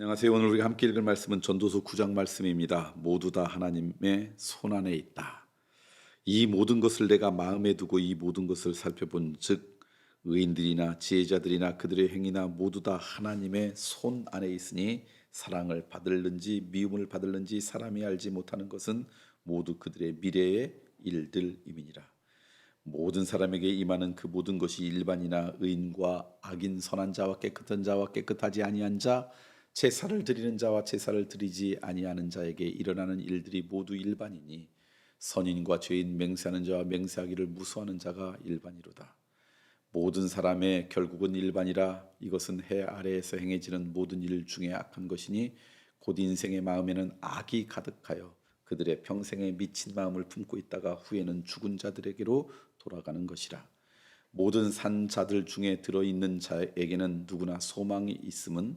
안녕하세요. 오늘 우리가 함께 읽을 말씀은 전도서 9장 말씀입니다. 모두 다 하나님의 손 안에 있다. 이 모든 것을 내가 마음에 두고 이 모든 것을 살펴본 즉 의인들이나 지혜자들이나 그들의 행위나 모두 다 하나님의 손 안에 있으니 사랑을 받을는지 미움을 받을는지 사람이 알지 못하는 것은 모두 그들의 미래의 일들임이니라. 모든 사람에게 임하는 그 모든 것이 일반이나 의인과 악인 선한 자와 깨끗한 자와 깨끗하지 아니한 자 제사를 드리는 자와 제사를 드리지 아니하는 자에게 일어나는 일들이 모두 일반이니 선인과 죄인 맹세하는 자와 맹세하기를 무수하는 자가 일반이로다. 모든 사람의 결국은 일반이라 이것은 해 아래에서 행해지는 모든 일 중에 악한 것이니 곧 인생의 마음에는 악이 가득하여 그들의 평생에 미친 마음을 품고 있다가 후에는 죽은 자들에게로 돌아가는 것이라. 모든 산 자들 중에 들어 있는 자에게는 누구나 소망이 있음은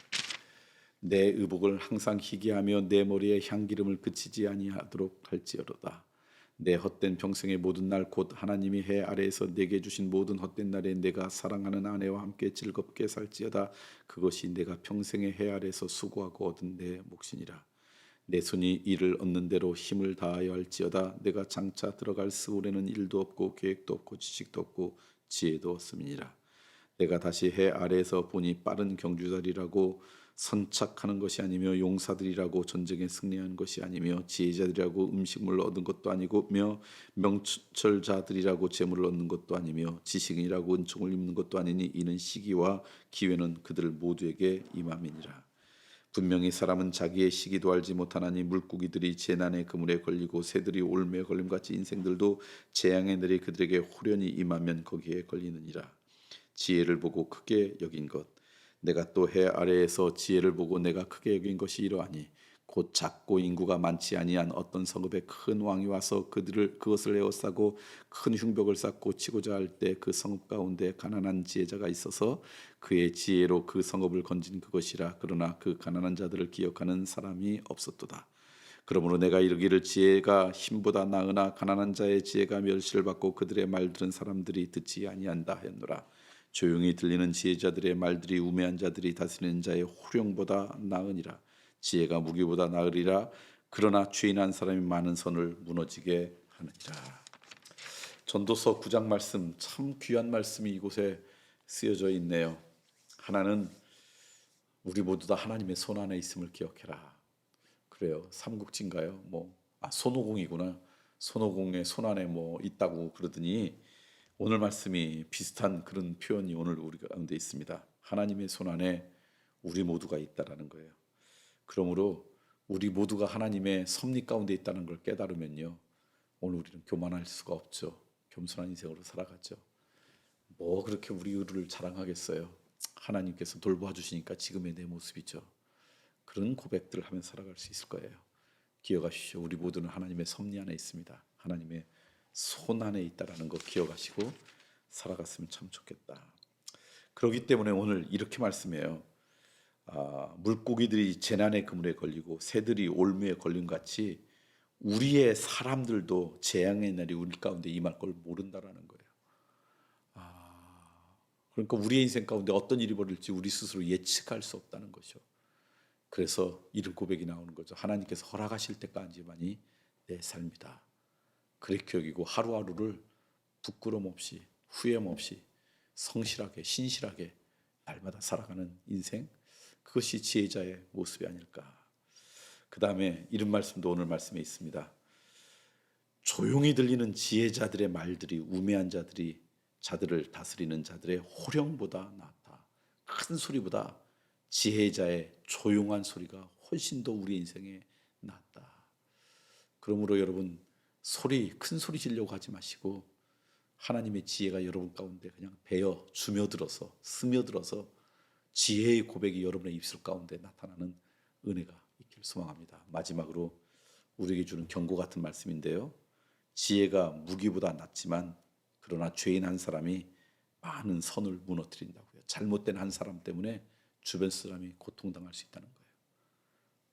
내 의복을 항상 희귀하며 내 머리에 향기름을 그치지 아니하도록 할지어로다. 내 헛된 평생의 모든 날 곧 하나님이 해 아래에서 내게 주신 모든 헛된 날에 내가 사랑하는 아내와 함께 즐겁게 살지어다. 그것이 내가 평생의 해 아래에서 수고하고 얻은 내 몫이니라. 내 손이 이를 얻는 대로 힘을 다하여 할지어다. 내가 장차 들어갈 스올에는 일도 없고 계획도 없고 지식도 없고 지혜도 없음이니라. 내가 다시 해 아래에서 보니 빠른 경주자리라고 선착하는 것이 아니며 용사들이라고 전쟁에 승리한 것이 아니며 지혜자들이라고 음식물을 얻은 것도 아니고며 명철자들이라고 재물을 얻는 것도 아니며 지식인이라고 은총을 입는 것도 아니니 이는 시기와 기회는 그들 모두에게 임함이니라. 분명히 사람은 자기의 시기도 알지 못하나니 물고기들이 재난의 그물에 걸리고 새들이 올매에 걸림같이 인생들도 재앙의 날이 그들에게 호련히 임하면 거기에 걸리느니라. 지혜를 보고 크게 여긴 것 내가 또 해 아래에서 지혜를 보고 내가 크게 여긴 것이 이러하니 곧 작고 인구가 많지 아니한 어떤 성읍에 큰 왕이 와서 그들을 그것을 에워싸고 큰 흉벽을 쌓고 치고자 할 때 그 성읍 가운데 가난한 지혜자가 있어서 그의 지혜로 그 성읍을 건진 그것이라 그러나 그 가난한 자들을 기억하는 사람이 없었도다. 그러므로 내가 이르기를 지혜가 힘보다 나으나 가난한 자의 지혜가 멸시를 받고 그들의 말 들은 사람들이 듣지 아니한다 했노라. 조용히 들리는 지혜자들의 말들이 우매한 자들이 다스리는 자의 호령보다 나으니라. 지혜가 무기보다 나으리라. 그러나 죄인한 사람이 많은 선을 무너지게 하느니라. 전도서 9장 말씀 참 귀한 말씀이 이곳에 쓰여져 있네요. 하나는 우리 모두 다 하나님의 손 안에 있음을 기억해라. 그래요. 삼국지인가요? 뭐 아, 손오공이구나. 손오공의 손 안에 뭐 있다고 그러더니 오늘 말씀이 비슷한 그런 표현이 오늘 우리 가운데 있습니다. 하나님의 손 안에 우리 모두가 있다라는 거예요. 그러므로 우리 모두가 하나님의 섭리 가운데 있다는 걸 깨달으면요. 오늘 우리는 교만할 수가 없죠. 겸손한 인생으로 살아가죠. 뭐 그렇게 우리 의를 자랑하겠어요. 하나님께서 돌보아 주시니까 지금의 내 모습이죠. 그런 고백들을 하며 살아갈 수 있을 거예요. 기억하십시오. 우리 모두는 하나님의 섭리 안에 있습니다. 하나님의 손 안에 있다라는 거 기억하시고 살아갔으면 참 좋겠다. 그렇기 때문에 오늘 이렇게 말씀해요. 아, 물고기들이 재난의 그물에 걸리고 새들이 올무에 걸린 같이 우리의 사람들도 재앙의 날이 우리 가운데 임할 걸 모른다라는 거예요. 아, 그러니까 우리의 인생 가운데 어떤 일이 벌일지 우리 스스로 예측할 수 없다는 것이죠. 그래서 이런 고백이 나오는 거죠. 하나님께서 허락하실 때까지만이 내 삶이다. 그렇게 여기고 하루하루를 부끄럼 없이 후회함 없이 성실하게 신실하게 날마다 살아가는 인생 그것이 지혜자의 모습이 아닐까. 그 다음에 이런 말씀도 오늘 말씀에 있습니다. 조용히 들리는 지혜자들의 말들이 우매한 자들이 자들을 다스리는 자들의 호령보다 낫다. 큰 소리보다 지혜자의 조용한 소리가 훨씬 더 우리 인생에 낫다. 그러므로 여러분 소리 큰 소리 지려고 하지 마시고 하나님의 지혜가 여러분 가운데 그냥 배어 주며들어서 스며들어서 지혜의 고백이 여러분의 입술 가운데 나타나는 은혜가 있기를 소망합니다. 마지막으로 우리에게 주는 경고 같은 말씀인데요. 지혜가 무기보다 낫지만 그러나 죄인 한 사람이 많은 선을 무너뜨린다고요. 잘못된 한 사람 때문에 주변 사람이 고통당할 수 있다는 거예요.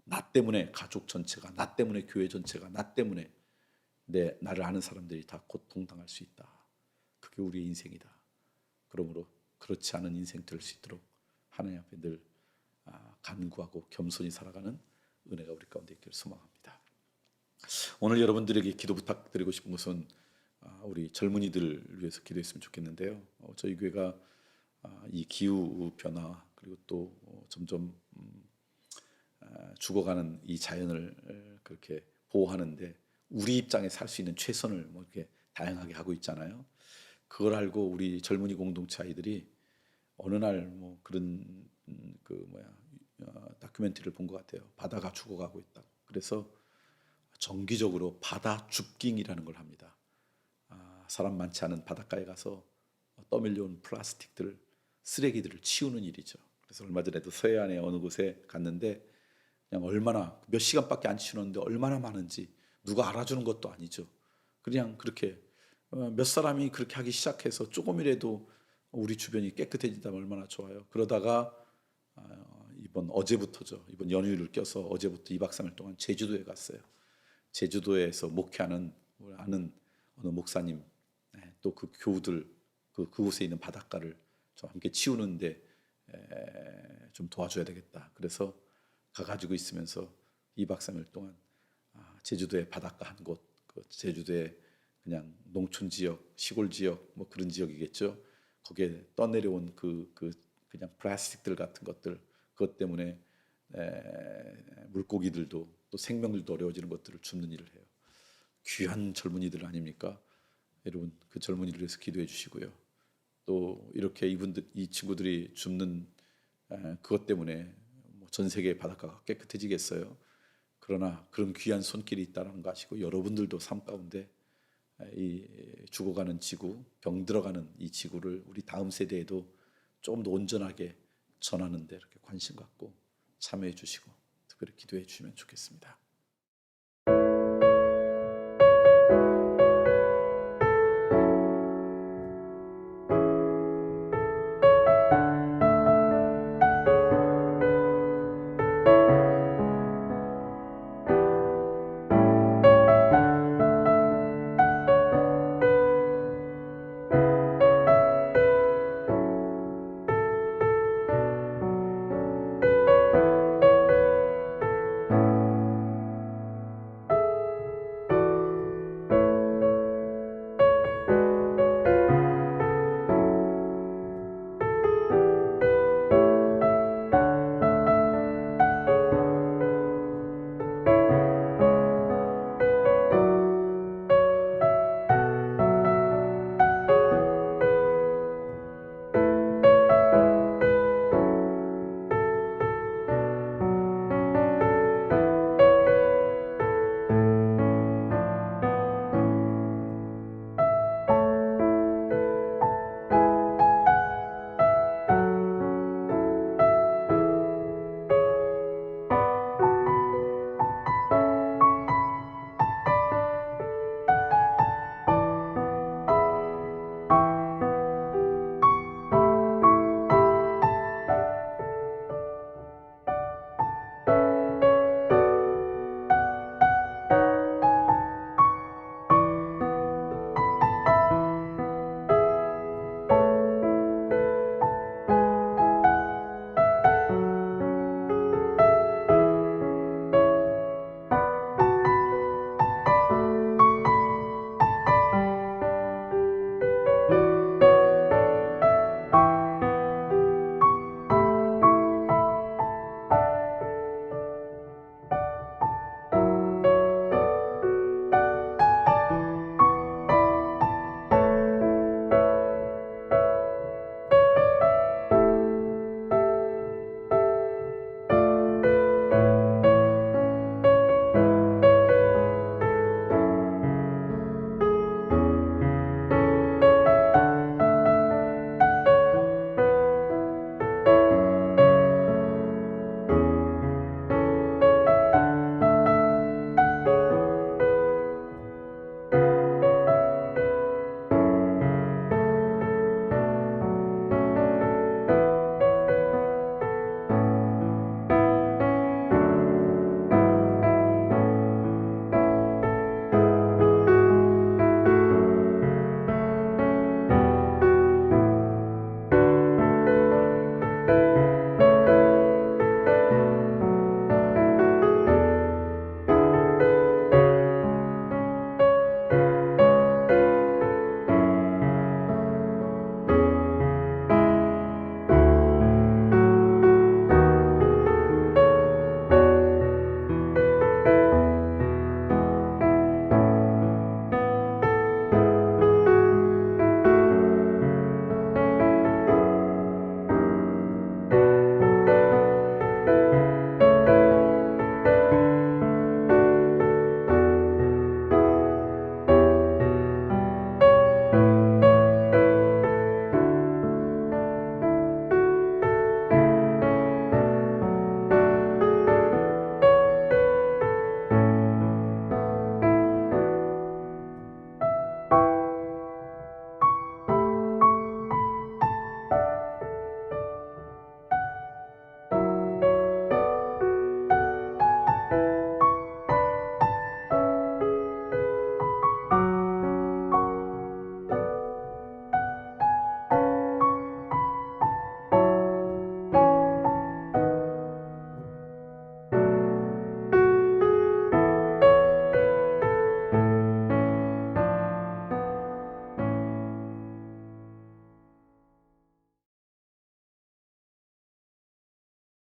나 때문에 가족 전체가, 나 때문에 교회 전체가, 나 때문에 내 나를 아는 사람들이 다 고통당할 수 있다. 그게 우리의 인생이다. 그러므로 그렇지 않은 인생 될 수 있도록 하나님 앞에 늘 아, 간구하고 겸손히 살아가는 은혜가 우리 가운데 있기를 소망합니다. 오늘 여러분들에게 기도 부탁드리고 싶은 것은 아, 우리 젊은이들을 위해서 기도했으면 좋겠는데요. 어, 저희 교회가 아, 이 기후 변화 그리고 또 어, 점점 음, 아, 죽어가는 이 자연을 에, 그렇게 보호하는데 우리 입장에 살수 있는 최선을 뭐 이렇게 다양하게 하고 있잖아요. 그걸 알고 우리 젊은이 공동체 아이들이 어느 날 뭐 그런 음, 그 뭐야 어, 다큐멘터리를 본 것 같아요. 바다가 죽어가고 있다. 그래서 정기적으로 바다 줍깅이라는 걸 합니다. 아, 사람 많지 않은 바닷가에 가서 떠밀려온 플라스틱들, 쓰레기들을 치우는 일이죠. 그래서 얼마 전에도 서해안의 어느 곳에 갔는데 그냥 얼마나 몇 시간밖에 안 치우는데 얼마나 많은지 누가 알아주는 것도 아니죠. 그냥 그렇게 어, 몇 사람이 그렇게 하기 시작해서 조금이라도 우리 주변이 깨끗해진다면 얼마나 좋아요. 그러다가 어, 이번 어제부터죠. 이번 연휴를 껴서 어제부터 2박 3일 동안 제주도에 갔어요. 제주도에서 목회하는 아는 어느 목사님 네, 또그 교우들 그 그곳에 있는 바닷가를 좀 함께 치우는데 에, 좀 도와줘야 되겠다. 그래서 가가지고 있으면서 2박 3일 동안 아, 제주도의 바닷가 한 곳, 그 제주도의 그냥 농촌 지역, 시골 지역 뭐 그런 지역이겠죠. 거기에 떠내려온 그, 그 그냥 플라스틱들 같은 것들 그것 때문에 에, 물고기들도 또 생명들도 어려워지는 것들을 줍는 일을 해요. 귀한 젊은이들 아닙니까? 여러분 그 젊은이를 위해서 기도해 주시고요. 또 이렇게 이분들 이 친구들이 줍는 에, 그것 때문에 뭐 전 세계 바닷가가 깨끗해지겠어요. 그러나 그런 귀한 손길이 있다는 거 아시고 여러분들도 삶 가운데 이 죽어가는 지구, 병들어가는 이 지구를 우리 다음 세대에도 조금 더 온전하게 전하는데 이렇게 관심 갖고 참여해 주시고 특별히 기도해 주시면 좋겠습니다.